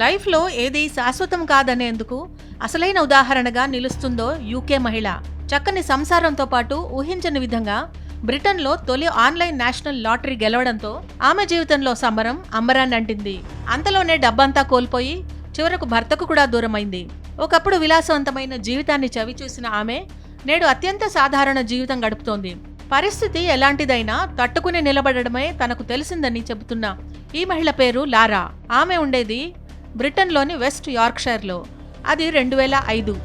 లైఫ్లో ఏది శాశ్వతం కాదనేందుకు అసలైన ఉదాహరణగా నిలుస్తుందో యూకే మహిళ. చక్కని సంసారంతో పాటు ఊహించని విధంగా బ్రిటన్లో తొలి ఆన్లైన్ నేషనల్ లాటరీ గెలవడంతో ఆమె జీవితంలో సమరం అంబరాన్ని అంటింది. అంతలోనే డబ్బంతా కోల్పోయి చివరకు భర్తకు కూడా దూరమైంది. ఒకప్పుడు విలాసవంతమైన జీవితాన్ని చవిచూసిన ఆమె నేడు అత్యంత సాధారణ జీవితం గడుపుతోంది. పరిస్థితి ఎలాంటిదైనా తట్టుకుని నిలబడడమే తనకు తెలిసిందని చెబుతున్న ఈ మహిళ పేరు లారా. ఆమె ఉండేది బ్రిటన్లోని వెస్ట్ యార్క్షైర్లో. అది రెండు వేల ఐదు.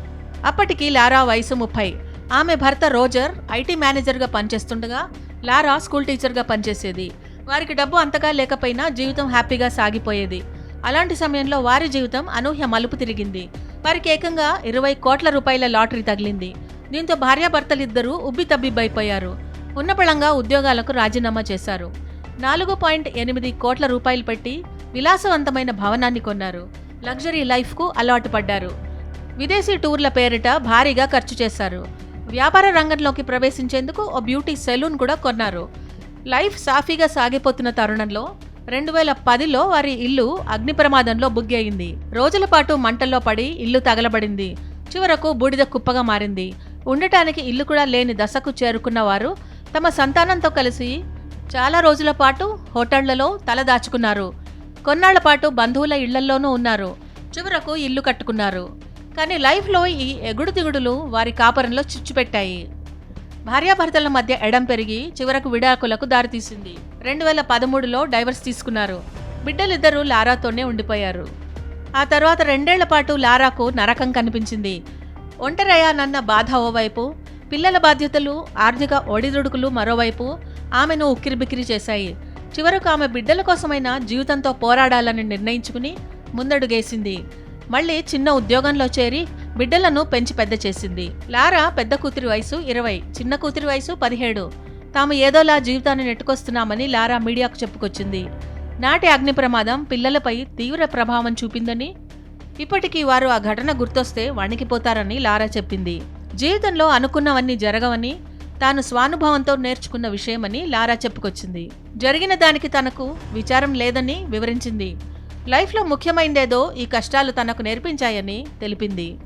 అప్పటికి లారా వయసు ముప్పై. ఆమె భర్త రోజర్ ఐటీ మేనేజర్గా పనిచేస్తుండగా లారా స్కూల్ టీచర్గా పనిచేసేది. వారికి డబ్బు అంతగా లేకపోయినా జీవితం హ్యాపీగా సాగిపోయేది. అలాంటి సమయంలో వారి జీవితం అనూహ్య మలుపు తిరిగింది. వారికి ఏకంగా ఇరవై కోట్ల రూపాయల లాటరీ తగిలింది. దీంతో భార్యాభర్తలిద్దరూ ఉబ్బి తబ్బిబ్బైపోయారు. ఉన్నపళంగా ఉద్యోగాలకు రాజీనామా చేశారు. నాలుగు పాయింట్ ఎనిమిది కోట్ల రూపాయలు పెట్టి విలాసవంతమైన భవనాన్ని కొన్నారు. లగ్జరీ లైఫ్కు అలవాటు పడ్డారు. విదేశీ టూర్ల పేరిట భారీగా ఖర్చు చేశారు. వ్యాపార రంగంలోకి ప్రవేశించేందుకు ఓ బ్యూటీ సెలూన్ కూడా కొన్నారు. లైఫ్ సాఫీగా సాగిపోతున్న తరుణంలో రెండు వేల పదిలో వారి ఇల్లు అగ్ని ప్రమాదంలో బుగ్గయింది రోజుల పాటు మంటల్లో పడి ఇల్లు తగలబడింది. చివరకు బూడిద కుప్పగా మారింది. ఉండటానికి ఇల్లు కూడా లేని దశకు చేరుకున్న వారు తమ సంతానంతో కలిసి చాలా రోజుల పాటు హోటళ్ళలో తలదాచుకున్నారు కొన్నాళ్ళ పాటు బంధువుల ఇళ్ళల్లోనూ ఉన్నారు. చివరకు ఇల్లు కట్టుకున్నారు. కానీ లైఫ్లో ఈ ఎగుడు దిగుడులు వారి కాపరంలో చిచ్చుపెట్టాయి. భార్యాభర్తల మధ్య ఎడం పెరిగి చివరకు విడాకులకు దారితీసింది. రెండు వేల పదమూడులో డైవర్స్ తీసుకున్నారు. బిడ్డలిద్దరూ లారాతోనే ఉండిపోయారు. ఆ తర్వాత రెండేళ్ళ పాటు లారాకు నరకం కనిపించింది. ఒంటరయ్యానన్న బాధ ఓవైపు పిల్లల బాధ్యతలు ఆర్థిక ఒడిదుడుకులు మరోవైపు ఆమెను ఉక్కిరిబిక్కిరి చేశాయి. చివరకు ఆమె బిడ్డల కోసమైనా జీవితంతో పోరాడాలని నిర్ణయించుకుని ముందడుగేసింది. మళ్ళీ చిన్న ఉద్యోగంలో చేరి బిడ్డలను పెంచి పెద్ద చేసింది. లారా పెద్ద కూతురి వయసు ఇరవై చిన్న కూతురి వయసు పదిహేడు. తాము ఏదోలా జీవితాన్ని నెట్టుకొస్తున్నామని లారా మీడియాకు చెప్పుకొచ్చింది. నాటి అగ్ని ప్రమాదం పిల్లలపై తీవ్ర ప్రభావం చూపిందని ఇప్పటికీ వారు ఆ ఘటన గుర్తొస్తే వణికిపోతారని లారా చెప్పింది. జీవితంలో అనుకున్నవన్నీ జరగవని తాను స్వానుభవంతో నేర్చుకున్న విషయమని లారా చెప్పుకొచ్చింది. జరిగిన దానికి తనకు విచారం లేదని వివరించింది. లైఫ్లో ముఖ్యమైనదేదో ఈ కష్టాలు తనకు నేర్పించాయని తెలిపింది.